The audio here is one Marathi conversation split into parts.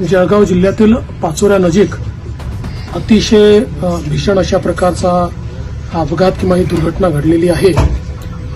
जळगाव जिल्ह्यातील पाचोऱ्यानजीक अतिशय भीषण अशा प्रकारचा अपघात किंवा ही दुर्घटना घडलेली आहे.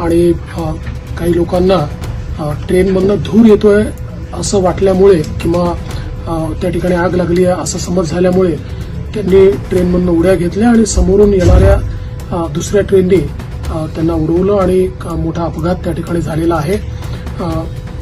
आणि काही लोकांना ट्रेनमधनं धूर येतोय असं वाटल्यामुळे किंवा त्या ठिकाणी आग लागली आहे असा समज झाल्यामुळे त्यांनी ट्रेनमधनं उड्या घेतल्या आणि समोरून येणाऱ्या दुसऱ्या ट्रेनने त्यांना उडवलं आणि मोठा अपघात त्या ठिकाणी झालेला आहे.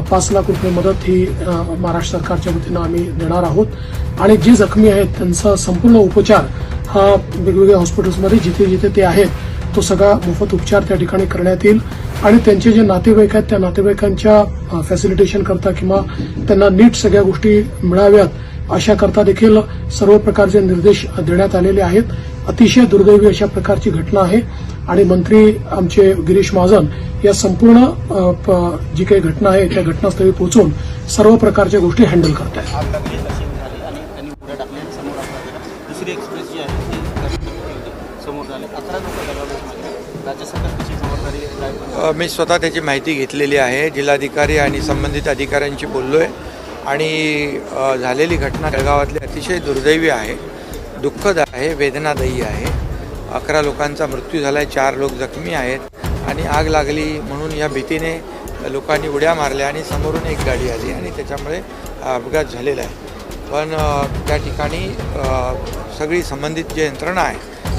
पाच लाख रुपये मदत ही महाराष्ट्र सरकारच्या वतीनं आम्ही देणार आहोत. आणि जे जखमी आहेत त्यांचा संपूर्ण उपचार हा वेगवेगळ्या हॉस्पिटल्समध्ये जिथे जिथे ते आहेत तो सगळा मोफत उपचार त्या ठिकाणी करण्यात येईल. आणि त्यांचे जे नातेवाईक आहेत त्या नातेवाईकांच्या फॅसिलिटेशन करता किंवा त्यांना नीट सगळ्या गोष्टी मिळाव्यात अशा करता देखील सर्व प्रकारचे निर्देश देण्यात आलेले आहेत. अतिशय दुर्दैवी अशा प्रकारची घटना आहे. आणि मंत्री आमचे गिरीश महाजन या संपूर्ण जी काही घटना आहे त्या घटनास्थळी पोहोचून सर्व प्रकारच्या गोष्टी हँडल करत आहेत. मी स्वतः त्याची माहिती घेतलेली आहे. जिल्हाधिकारी आणि संबंधित अधिकाऱ्यांशी बोललो आहे आणि झालेली घटना जळगावातली अतिशय दुर्दैवी आहे. दुःखद आहे वेदनादायी आहे. अकरा लोकांचा मृत्यू झाला आहे चार लोक जखमी आहेत आणि आग लागली म्हणून या भीतीने लोकांनी उड्या मारल्या आणि समोरून एक गाडी आली आणि त्याच्यामुळे अपघात झालेला आहे. पण त्या ठिकाणी सगळी संबंधित जी यंत्रणा आहे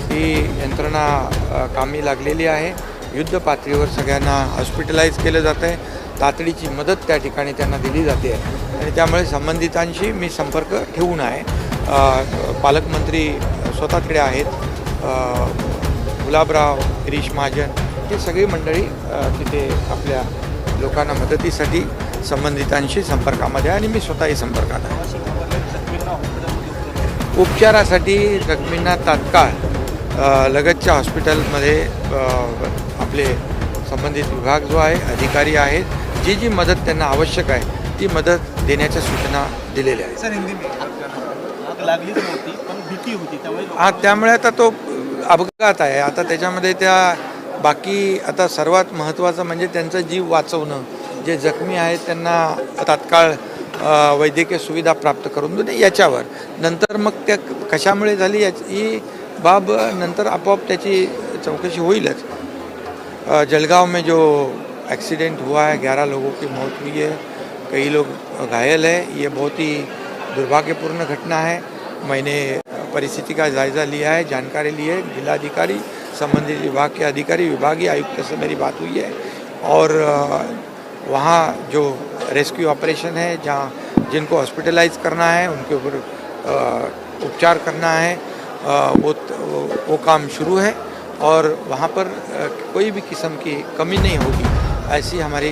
ती यंत्रणा कामी लागलेली आहे. युद्ध पातळीवर सगळ्यांना हॉस्पिटलाइज केलं जातं आहे तातडीची मदत त्या ठिकाणी त्यांना दिली जाते. आहे आणि त्यामुळे संबंधितांशी मी संपर्क ठेवून आहे. पालकमंत्री स्वतः तिकडे आहेत गुलाबराव गिरीश महाजन हे सगळी मंडळी तिथे आपल्या लोकांना मदतीसाठी संबंधितांशी संपर्कामध्ये आहे आणि मी स्वतःही संपर्कात आहे. उपचारासाठी जखमींना तात्काळ लगतच्या हॉस्पिटलमध्ये आपले संबंधित विभाग जो आहे अधिकारी आहेत. जी जी मदत त्यांना आवश्यक आहे ती मदत देण्याच्या सूचना दिलेल्या आहेत. हा त्यामुळे आता तो अपघात आहे. आता त्याच्यामध्ये त्या बाकी आता सर्वात महत्त्वाचं म्हणजे त्यांचा जीव वाचवणं. जे जखमी आहेत त्यांना तात्काळ वैद्यकीय सुविधा प्राप्त करून देणे याच्यावर. नंतर मग त्या कशामुळे झाली याची ही बाब नंतर आपोआप त्याची चौकशी होईलच. जलगांव में जो एक्सीडेंट हुआ है ग्यारह लोगों की मौत हुई है कई लोग घायल है। ये बहुत ही दुर्भाग्यपूर्ण घटना है। मैंने परिस्थिति का जायज़ा लिया है जानकारी ली है। जिलाधिकारी संबंधित विभाग के अधिकारी विभागीय आयुक्त से मेरी बात हुई है। और वहाँ जो रेस्क्यू ऑपरेशन है जहाँ जिनको हॉस्पिटलाइज करना है उनके ऊपर उपचार करना है वो वो, काम शुरू है। और वहाँ पर कोई भी किस्म की कमी नहीं होगी। ऐसी हमारी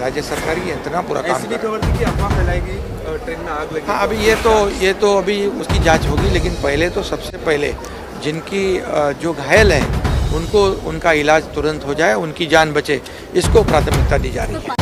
राज्य सरकार की यंत्रणा पूरा काम ऐसी कर खबर थी कि अफवाह फैलाएगी ट्रेन में आग लगी। हाँ अभी ये तो ये तो अभी उसकी जाँच होगी लेकिन पहले तो सबसे पहले जिनकी जो घायल हैं उनको उनका इलाज तुरंत हो जाए उनकी जान बचे इसको प्राथमिकता दी जा रही है।